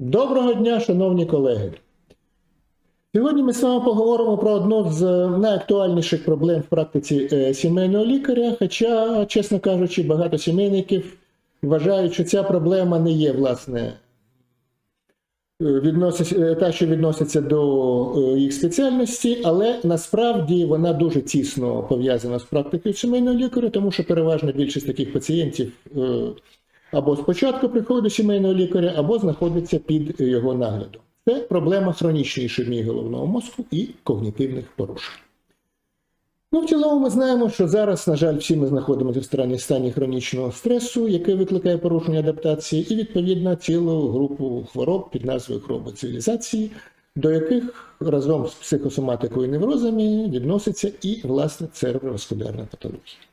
Доброго дня, шановні колеги. Сьогодні ми з вами поговоримо про одну з найактуальніших проблем в практиці е, сімейного лікаря. Хоча, чесно кажучи, багато сімейників вважають, що ця проблема не є, власне, е, е, та, що відноситься до їх спеціальності, але насправді вона дуже тісно пов'язана з практикою сімейного лікаря, тому що переважна більшість таких пацієнтів або спочатку приходить до сімейного лікаря, або знаходиться під його наглядом. Це проблема хронічної ішемії головного мозку і когнітивних порушень. Ну, в цілому ми знаємо, що зараз, на жаль, всі ми знаходимося в стані, стані хронічного стресу, який викликає порушення адаптації, і відповідно цілу групу хвороб під назвою хвороби цивілізації, до яких разом з психосоматикою і неврозами відноситься і власне цереброваскулярна патологія.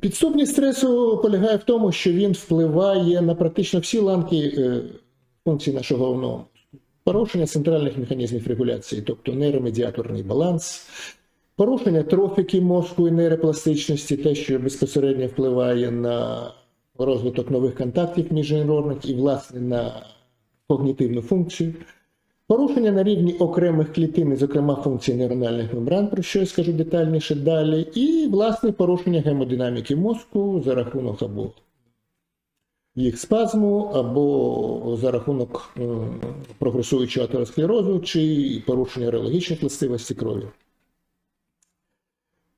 Підступність стресу полягає в тому, що він впливає на практично всі ланки е, функцій нашого головного порушення центральних механізмів регуляції, тобто нейромедіаторний баланс, порушення трофіки мозку і нейропластичності, те, що безпосередньо впливає на розвиток нових контактів міжнейронних і, власне, на когнітивну функцію. Порушення на рівні окремих клітин, зокрема функції нейрональних мембран, про що я скажу детальніше далі, і власне порушення гемодинаміки мозку за рахунок або їх спазму, або за рахунок прогресуючого атеросклерозу, чи порушення реологічних властивостей крові.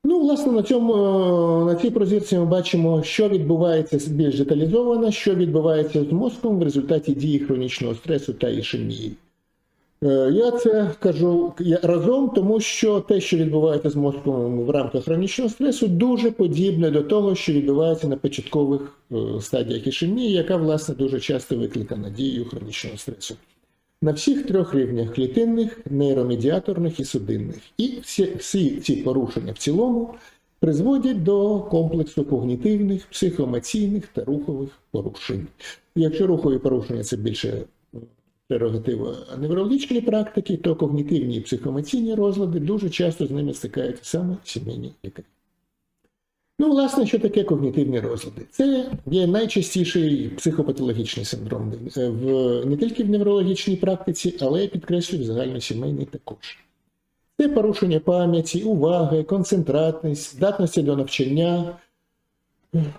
Ну, власне, на цьому е, на цій прозірці ми бачимо, що відбувається більш деталізовано, що відбувається з мозком в результаті дії хронічного стресу та ішемії. Е, Я це кажу разом, тому що те, що відбувається з мозком в рамках хронічного стресу, дуже подібне до того, що відбувається на початкових е, стадіях ішемії, яка власне дуже часто викликана дією хронічного стресу. На всіх трьох рівнях клітинних, нейромедіаторних і судинних. І всі, всі ці порушення в цілому призводять до комплексу когнітивних, психоемоційних та рухових порушень. Якщо рухові порушення це більше прерогатива неврологічної практики, то когнітивні і психоемоційні розлади дуже часто з ними стикаються саме сімейні лікарі. Ну, власне, що таке когнітивні розлади? Це є найчастіший психопатологічний синдром в, не тільки в неврологічній практиці, але я підкреслюю в загальносімейній також. Це порушення пам'яті, уваги, концентратність, здатності до навчання.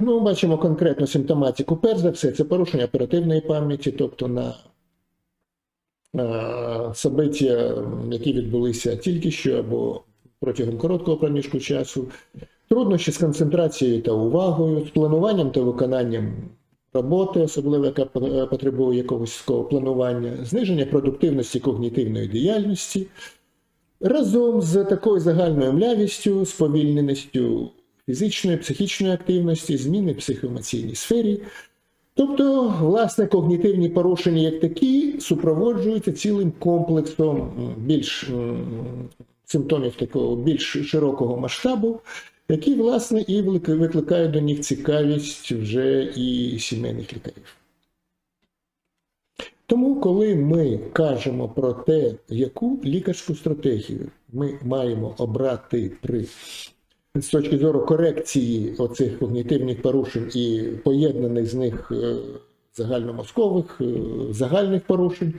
Ну, бачимо конкретну симптоматику. Перш за все, це порушення оперативної пам'яті, тобто на е, собиття, які відбулися тільки що або протягом короткого проміжку часу, труднощі з концентрацією та увагою, з плануванням та виконанням роботи, особливо яка е, потребує якогось планування, зниження продуктивності когнітивної діяльності, разом з такою загальною млявістю, сповільненістю фізичної, психічної активності, зміни в психоемоційній сфері. Тобто, власне, когнітивні порушення як такі супроводжуються цілим комплексом більш симптомів такого більш широкого масштабу, які, власне, і викли- викликають до них цікавість вже і сімейних лікарів. Тому, коли ми кажемо про те, яку лікарську стратегію ми маємо обрати при з точки зору корекції оцих когнітивних порушень і поєднаних з них е, загальномозкових, е, загальних порушень,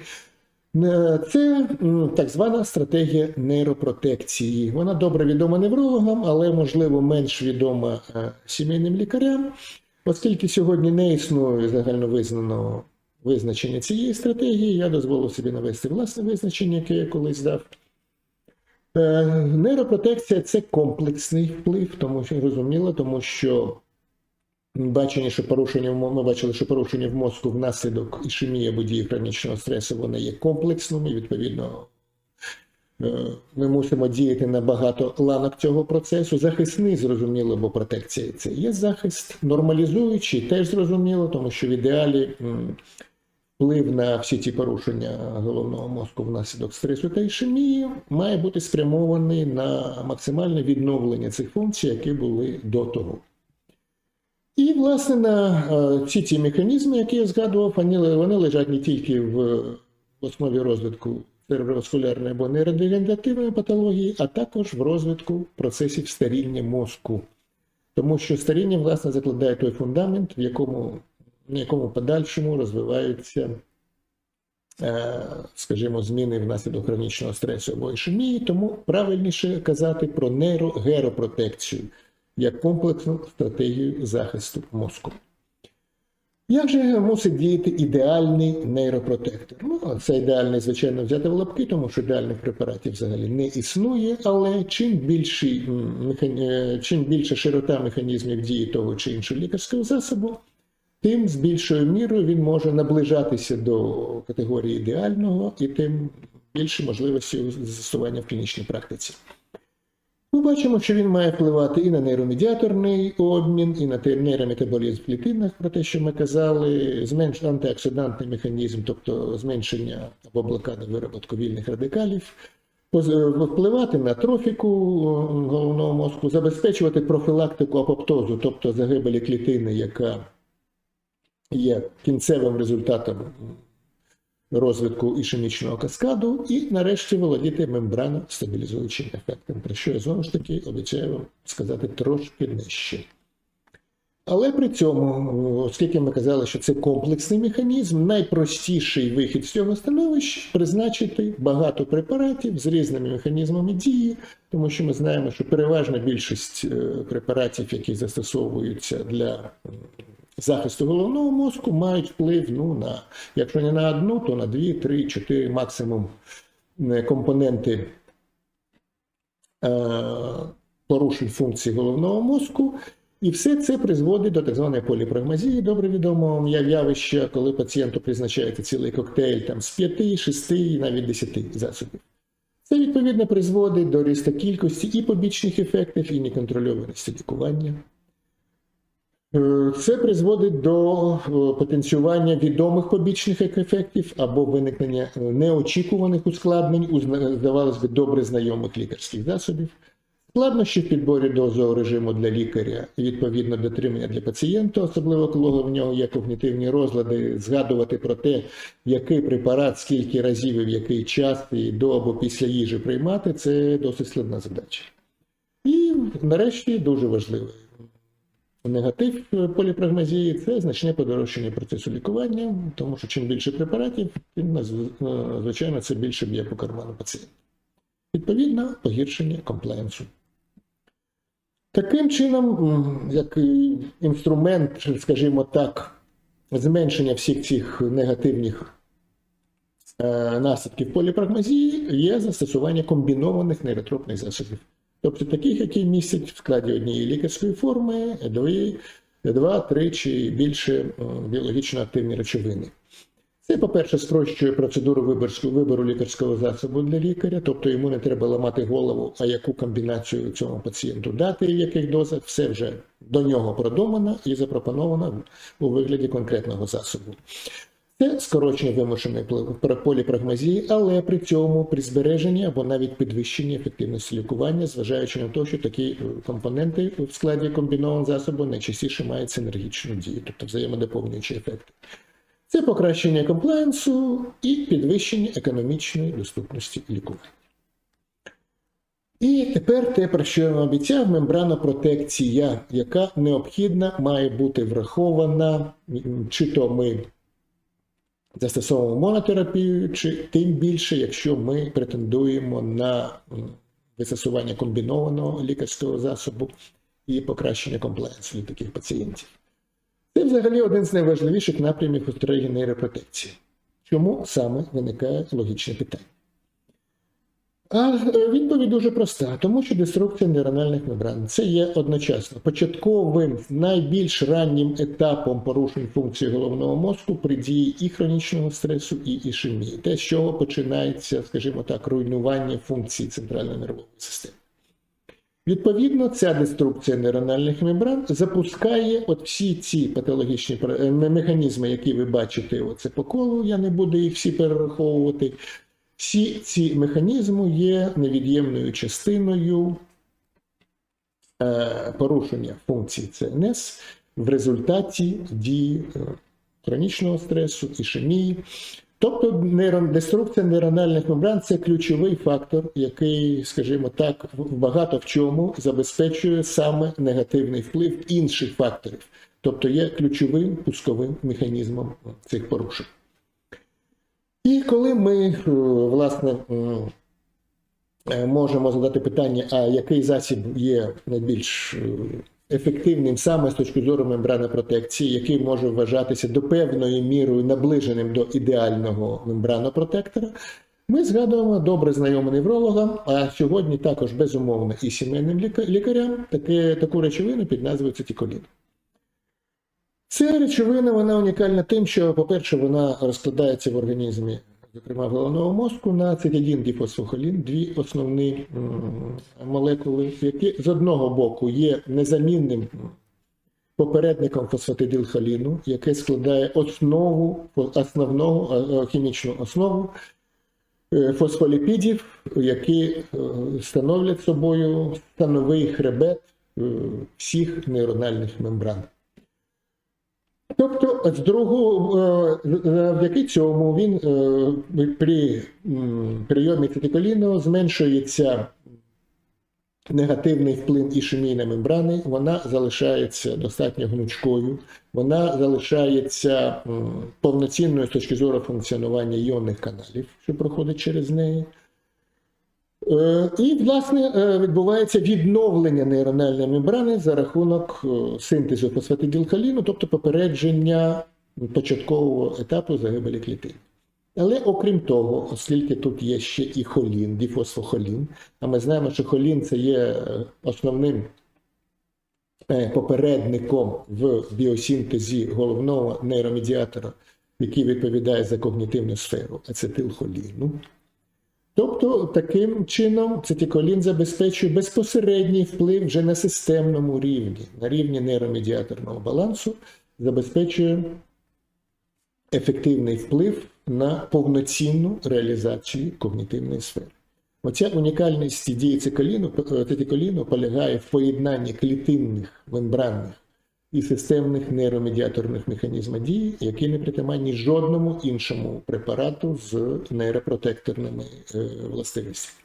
е, це так звана стратегія нейропротекції. Вона добре відома неврологам, але можливо менш відома сімейним лікарям, оскільки сьогодні не існує загальновизнаного визначення цієї стратегії, я дозволив собі навести власне визначення, яке я колись дав. Е, Нейропротекція це комплексний вплив, тому що зрозуміло, тому що бачення, що порушення в ми бачили, що порушення в мозку внаслідок ішемії або дії хронічного стресу, вони є комплексними. Відповідно, е, ми мусимо діяти на багато ланок цього процесу. Захисний, зрозуміло, бо протекція це є захист, нормалізуючий, теж зрозуміло, тому що в ідеалі. Вплив на всі ті порушення головного мозку внаслідок стресу та ішемії має бути спрямований на максимальне відновлення цих функцій, які були до того. І, власне, на е, всі ці механізми, які я згадував, вони лежать не тільки в основі розвитку цереброваскулярної або нейродегенеративної патології, а також в розвитку процесів старіння мозку. Тому що старіння, власне, закладає той фундамент, в якому на якому подальшому розвиваються е, скажімо, зміни внаслідок хронічного стресу або ішемії, тому правильніше казати про нейрогеропротекцію як комплексну стратегію захисту мозку. Як же мусить діяти ідеальний нейропротектор? Ну, це ідеальний, звичайно, взяти в лапки, тому що ідеальних препаратів взагалі не існує, але чим механі- е, чим більша широта механізмів дії того чи іншого лікарського засобу, тим з більшою мірою він може наближатися до категорії ідеального і тим більше можливості застосування в клінічній практиці. Ми бачимо, що він має впливати і на нейромедіаторний обмін, і на нейрометаболізм в клітинах, про те, що ми казали, зменш антиоксидантний механізм, тобто зменшення або блокада вироботку вільних радикалів, впливати на трофіку головного мозку, забезпечувати профілактику апоптозу, тобто загибелі клітини, яка є кінцевим результатом розвитку ішемічного каскаду, і нарешті володіти мембрано-стабілізуючим ефектом, про що я знову ж таки обіцяю вам сказати трошки нижче. Але при цьому, оскільки ми казали, що це комплексний механізм, найпростіший вихід з цього становища призначити багато препаратів з різними механізмами дії, тому що ми знаємо, що переважна більшість е, препаратів, які застосовуються для захисту головного мозку, мають вплив ну, на, якщо не на одну, то на дві, три, чотири максимум е, компоненти е, порушень функцій головного мозку. І все це призводить до так званої поліпрагмазії, добре відомого явища, коли пацієнту призначається цілий коктейль там, з 5, 6 і навіть 10 засобів. Це відповідно призводить до ріста кількості і побічних ефектів, і неконтрольованості лікування. Е, Це призводить до е, потенціювання відомих побічних ефектів або виникнення е, неочікуваних ускладнень у здавалось би добре знайомих лікарських засобів. Складнощі в підборі дозового режиму для лікаря і відповідно дотримання для пацієнта, особливо коли в нього є когнітивні розлади, згадувати про те, який препарат, скільки разів і в який час і до або після їжі приймати, це досить складна задача. І нарешті дуже важливий негатив поліпрагмазії це значне подорожчання процесу лікування, тому що чим більше препаратів, тим звичайно це більше б'є по карману пацієнта. Відповідно, погіршення комплаєнсу. Таким чином, як інструмент, скажімо так, зменшення всіх цих негативних е, наслідків поліпрагмазії є застосування комбінованих нейротропних засобів. Тобто таких, які містять в складі однієї лікарської форми дві, два, три чи більше е, біологічно активні речовини. Це, по-перше, спрощує процедуру вибору лікарського засобу для лікаря, тобто йому не треба ламати голову, а яку комбінацію цьому пацієнту дати, в яких дозах, все вже до нього продумано і запропоновано у вигляді конкретного засобу. Це скорочення вимушеної поліпрагмазії, але при цьому при збереженні або навіть підвищенні ефективності лікування, зважаючи на те, що такі е, компоненти в складі комбінованого засобу найчастіше мають синергічну дію, тобто взаємодоповнюючі ефекти. Це покращення комплаєнсу і підвищення економічної доступності лікування. І тепер те, про що я вам обіцяв, мембранопротекція, яка необхідна має бути врахована, чи то ми застосовуємо монотерапію, чи тим більше, якщо ми претендуємо на застосування комбінованого лікарського засобу і покращення комплаєнсу для таких пацієнтів. Це взагалі один з найважливіших напрямів у стратегії нейропротекції. Чому саме виникає логічне питання? А відповідь дуже проста, тому що деструкція нейрональних мембран це є одночасно початковим найбільш раннім етапом порушень функції головного мозку при дії і хронічного стресу, і ішемії. Те, з чого починається, скажімо так, руйнування функції центральної нервової системи. Відповідно, ця деструкція нейрональних мембран запускає от всі ці патологічні е, механізми, які ви бачите, оце по колу, я не буду їх всі перераховувати. Всі ці механізми є невід'ємною частиною е, порушення функцій ЦНС в результаті дії е, хронічного стресу, ішемії. Тобто деструкція нейрональних мембран це ключовий фактор, який, скажімо так, багато в чому забезпечує саме негативний вплив інших факторів, тобто є ключовим пусковим механізмом цих порушень. І коли ми, е, власне, е, можемо задати питання, а який засіб є найбільш е, ефективним саме з точки зору мембранопротекції, який може вважатися до певної мірою наближеним до ідеального мембранопротектора, ми згадуємо добре знайомим неврологам, а сьогодні також безумовно і сімейним лікарям таке, таку речовину під назвою цитіколін. Ця речовина вона унікальна тим, що, по-перше, вона розкладається в організмі, зокрема головного мозку, на цитидін діфосфохолін, дві основні молекули, які з одного боку є незамінним попередником фосфатидилхоліну, яке складає основу основного е, е, хімічну основу е, фосфоліпідів, які становлять собою становий хребет всіх нейрональних мембран. Тобто, з другого, е, завдяки цьому він е, при прийомі цитиколіну зменшується негативний вплив ішемії на мембрани, вона залишається достатньо гнучкою, вона залишається повноцінною з точки зору функціонування іонних каналів, що проходить через неї. Е, І, власне, е, відбувається відновлення нейрональної мембрани за рахунок е, синтезу фосфатидилхоліну, тобто попередження початкового етапу загибелі клітин. Але окрім того, оскільки тут є ще і холін, діфосфохолін, а ми знаємо, що холін це є основним попередником в біосінтезі головного нейромедіатора, який відповідає за когнітивну сферу ацетилхоліну. Тобто, таким чином цитиколін забезпечує безпосередній вплив вже на системному рівні, на рівні нейромедіаторного балансу, забезпечує ефективний вплив на повноцінну реалізацію когнітивної сфери. Оця унікальність дії цитиколіну полягає в поєднанні клітинних, мембранних і системних нейромедіаторних механізмів дії, які не притаманні жодному іншому препарату з нейропротекторними е, властивостями.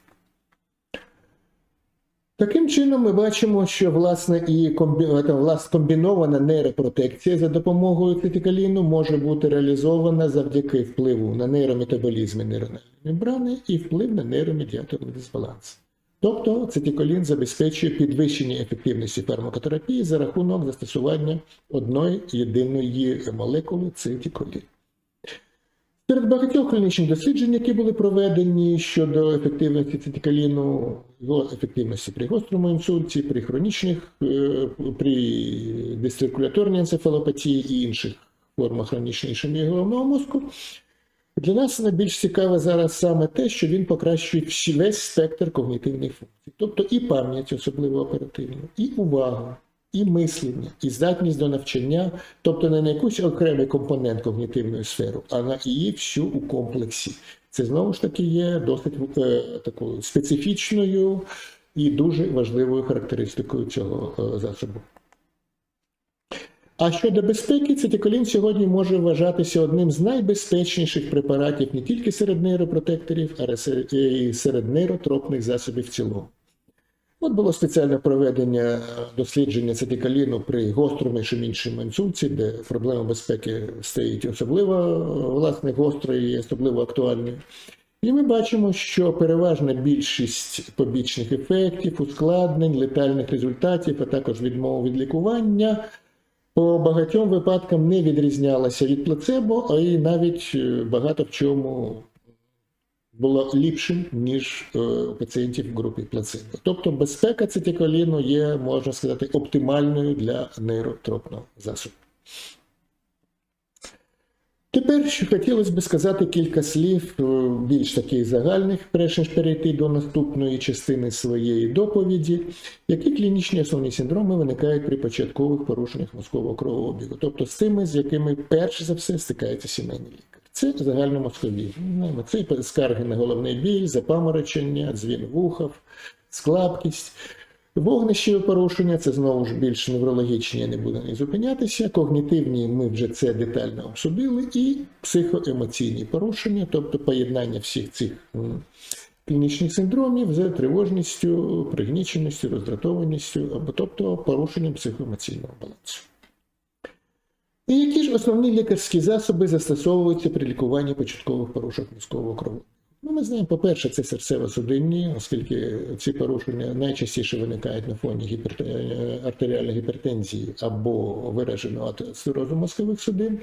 Таким чином, ми бачимо, що власне і е, комбінована нейропротекція за допомогою цитикаліну може бути реалізована завдяки впливу на нейрометаболізми нейрональної мембрани і вплив на нейромедіаторний дисбаланс. Тобто цитиколін забезпечує підвищення ефективності фармакотерапії за рахунок застосування одної єдиної молекули цитиколін. Серед багатьох клінічних досліджень, які були проведені щодо ефективності цитикаліну, його ефективності при гострому інсульті, при хронічних, е, при дисциркуляторній енцефалопатії і інших формах хронічної ішемії головного мозку, для нас найбільш цікаве зараз саме те, що він покращує всі- весь спектр когнітивних функцій, тобто і пам'ять, особливо оперативну, і увагу, і мислення, і здатність до навчання, тобто не на якийсь окремий компонент когнітивної сфери, а на її всю у комплексі. Це знову ж таки є досить е, такою специфічною і дуже важливою характеристикою цього е, засобу. А щодо безпеки, цитиколін сьогодні може вважатися одним з найбезпечніших препаратів не тільки серед нейропротекторів, а й серед нейротропних засобів в цілому. От було спеціальне проведення дослідження цитикаліну при гострому ішемічному інсульті, де проблема безпеки стоїть особливо власне гострою і особливо актуальною. І ми бачимо, що переважна більшість побічних ефектів, ускладнень, летальних результатів, а також відмов від лікування по багатьом випадкам не відрізнялася від плацебо, а й навіть е, багато в чому було ліпшим, ніж е, у пацієнтів в групі плацебо. Тобто безпека цитиколіну є, можна сказати, оптимальною для нейротропного засобу. Тепер ще хотілося б сказати кілька слів е, більш таких загальних, перш ніж перейти до наступної частини своєї доповіді, які клінічні основні синдроми виникають при початкових порушеннях мозкового кровообігу, тобто з тими, з якими перш за все стикається сімейний лікар. Це загальномозкові. Це скарги на головний біль, запаморочення, дзвін вухов, склапкість. Вогнищеві порушення це знову ж більш неврологічні, я не буду не зупинятися. Когнітивні ми вже це детально обсудили, і психоемоційні порушення, тобто поєднання всіх цих клінічних синдромів з тривожністю, пригніченістю, роздратованістю, або тобто порушенням психоемоційного балансу. І які ж основні лікарські засоби застосовуються при лікуванні початкових порушень мозкового крову? Ну, ми знаємо, по-перше, це серцево-судинні, оскільки ці порушення найчастіше виникають на фоні е, артеріальної гіпертензії або вираженого атеросклерозу мозкових судин.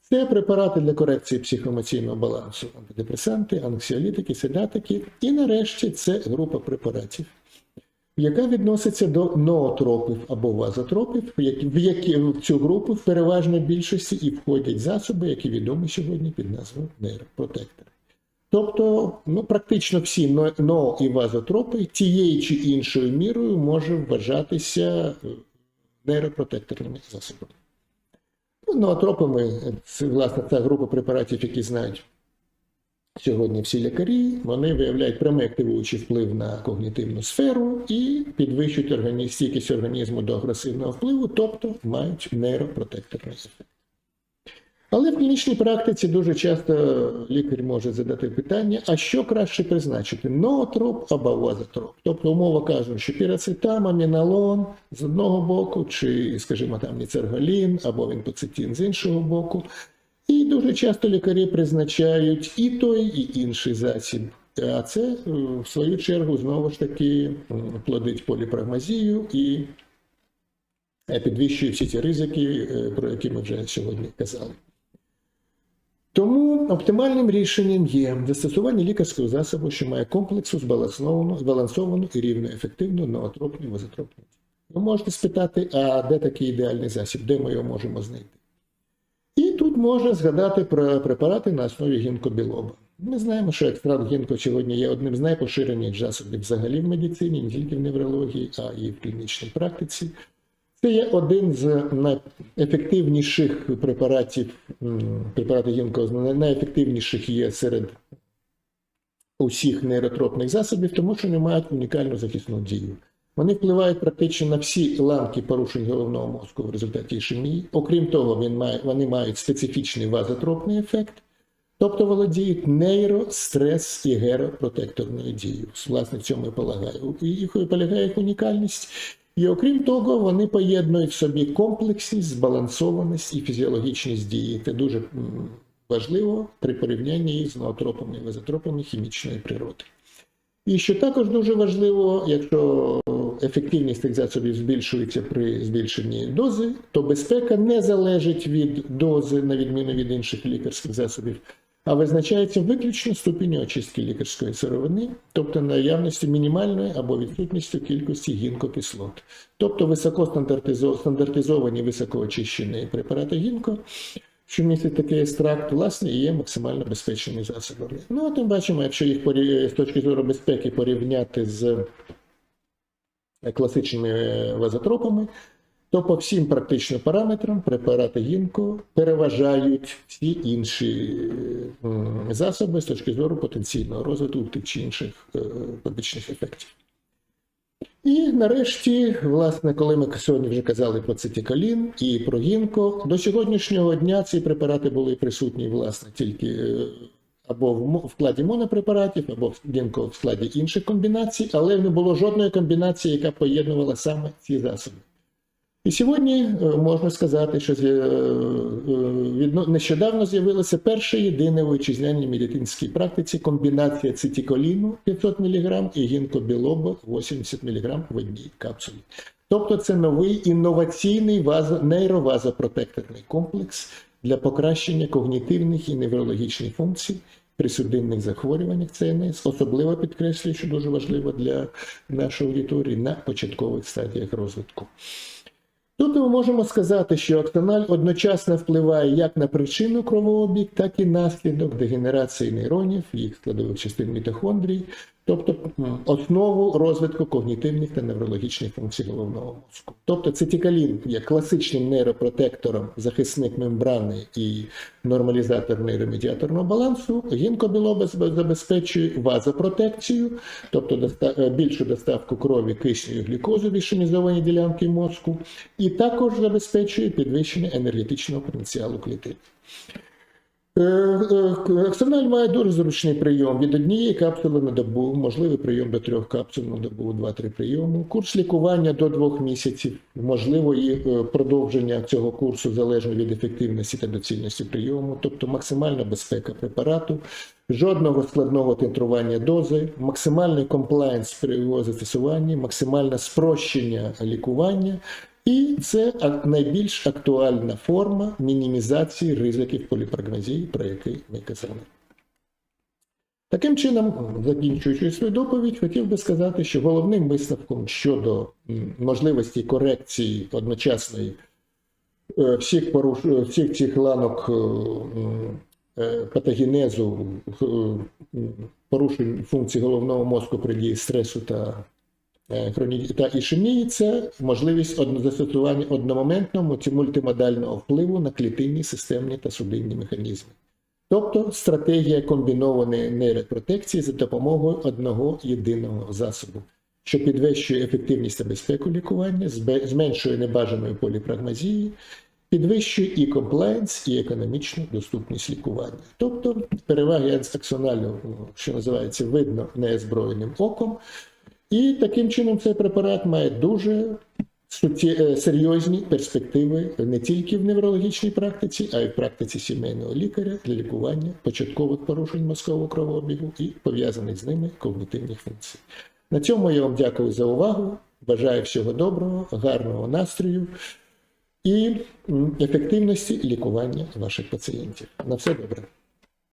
Це препарати для корекції психоемоційного балансу, антидепресанти, анксіолітики, седатики. І нарешті це група препаратів, яка відноситься до ноотропів або вазотропів, в які- в цю групу в переважній більшості і входять засоби, які відомі сьогодні під назвою нейропротектори. Тобто, ну, практично всі но- і вазотропи тією чи іншою мірою може вважатися е, нейропротекторними засобами. Ну, ноотропами це власне та група препаратів, які знають сьогодні всі лікарі. Вони виявляють прямий активуючий вплив на когнітивну сферу і підвищують органі... стійкість організму до агресивного впливу, тобто мають нейропротекторний ефект. Але в клінічній практиці дуже часто лікар може задати питання: а що краще призначити: ноотроп або вазотроп? Тобто, умова кажуть, що пірацетам, аміналон з одного боку, чи, скажімо, там ніцергалін або вінпоцитін з іншого боку. І дуже часто лікарі призначають і той, і інший засіб. А це, е, в свою чергу, знову ж таки плодить поліпрагмазію і е, підвищує всі ті ризики, е, про які ми вже сьогодні казали. Тому оптимальним рішенням є застосування лікарського засобу, що має комплексу збалансовану, збалансовану і рівно ефективну ноотропну вазотропну. Ви можете спитати, а де такий ідеальний засіб, де ми його можемо знайти? І тут можна згадати про препарати на основі гінкобілоба. Ми знаємо, що екстракт гінко сьогодні є одним з найпоширеніших засобів взагалі в медицині, не тільки в неврології, а і в клінічній практиці. Це є один з найефективніших препаратів, препарати гінко найефективніших є серед усіх нейротропних засобів, тому що вони мають унікальну захисну дію. Вони впливають практично на всі ланки порушень головного мозку в результаті ішемії. Окрім того, він має, вони мають специфічний вазотропний ефект, тобто володіють нейро, стрес і геропротекторною дією. Власне, в цьому і полягає, і полягає їх унікальність. І окрім того, вони поєднують в собі комплексність, збалансованість і фізіологічність дії. Це дуже важливо при порівнянні їх з ноотропами і вазотропами хімічної природи. І що також дуже важливо, якщо ефективність цих засобів збільшується при збільшенні дози, то безпека не залежить від дози, на відміну від інших лікарських засобів, а визначається виключно ступінь очистки лікарської сировини, тобто наявності мінімальної або відсутністю кількості гінкокислот. Тобто високостандартизовані, високоочищені препарати гінко, що містить такий екстракт, власне, є максимально безпечними засобами. Ну, а тим бачимо, якщо їх з точки зору безпеки порівняти з класичними вазотропами, то по всім практично параметрам препарати гінко переважають всі інші засоби з точки зору потенційного розвитку тих чи інших е, побічних ефектів. І нарешті, власне, коли ми сьогодні вже казали про цитикалін і про гінко, до сьогоднішнього дня ці препарати були присутні, власне, тільки е, або в складі монопрепаратів, або в гінко в складі інших комбінацій, але не було жодної комбінації, яка поєднувала саме ці засоби. І сьогодні е, можна сказати, що е, нещодавно з'явилася перша єдина в вітчизняній медицинській практиці комбінація цитиколіну 500 мг і гінкобілоба 80 мг в одній капсулі. Тобто це новий інноваційний вазо, нейровазопротекторний комплекс для покращення когнітивних і неврологічних функцій при судинних захворюваннях ЦНС, особливо підкреслюю, що дуже важливо для нашої аудиторії на початкових стадіях розвитку. Тут ми можемо сказати, що октональ одночасно впливає як на причину кровообіг, так і наслідок дегенерації нейронів, їх складових частин мітохондрій, тобто основу розвитку когнітивних та неврологічних функцій головного мозку. Тобто цитикалін є класичним нейропротектором, захисник мембрани і нормалізатор нейромедіаторного балансу. Гінкобілоба забезпечує вазопротекцію, тобто доста- е, більшу доставку крові, кисню і глюкозу в ішемізовані ділянки мозку, і також забезпечує підвищення енергетичного потенціалу клітин. Е, е, має дуже зручний прийом від однієї капсули на добу, можливий прийом до трьох капсул на добу, 2-3 прийому. Курс лікування до двох місяців, можливо, і е, продовження цього курсу залежно від ефективності та доцільності прийому, тобто максимальна безпека препарату, жодного складного тентрування дози, максимальний комплаєнс при його застосуванні, максимальне спрощення лікування. І це найбільш актуальна форма мінімізації ризиків поліпрагмазії, про який ми казали. Таким чином, закінчуючи свою доповідь, хотів би сказати, що головним висновком щодо можливості корекції одночасної е, всіх, поруш... е, всіх цих ланок е, патогенезу, порушень функцій головного мозку при дії стресу та та ішемії це можливість одно- застосування одномоментного чи мультимодального впливу на клітинні, системні та судинні механізми. Тобто стратегія комбінованої нейропротекції за допомогою одного єдиного засобу, що підвищує ефективність та безпеку лікування, зменшує небажаної поліпрагмазії, підвищує і комплаєнс, і економічну доступність лікування. Тобто переваги аксоналю, що називається, видно неозброєним оком, і таким чином цей препарат має дуже е, серйозні перспективи не тільки в неврологічній практиці, а й в практиці сімейного лікаря для лікування початкових порушень мозкового кровообігу і пов'язаних з ними когнітивних функцій. На цьому я вам дякую за увагу. Бажаю всього доброго, гарного настрою і ефективності лікування ваших пацієнтів. На все добре.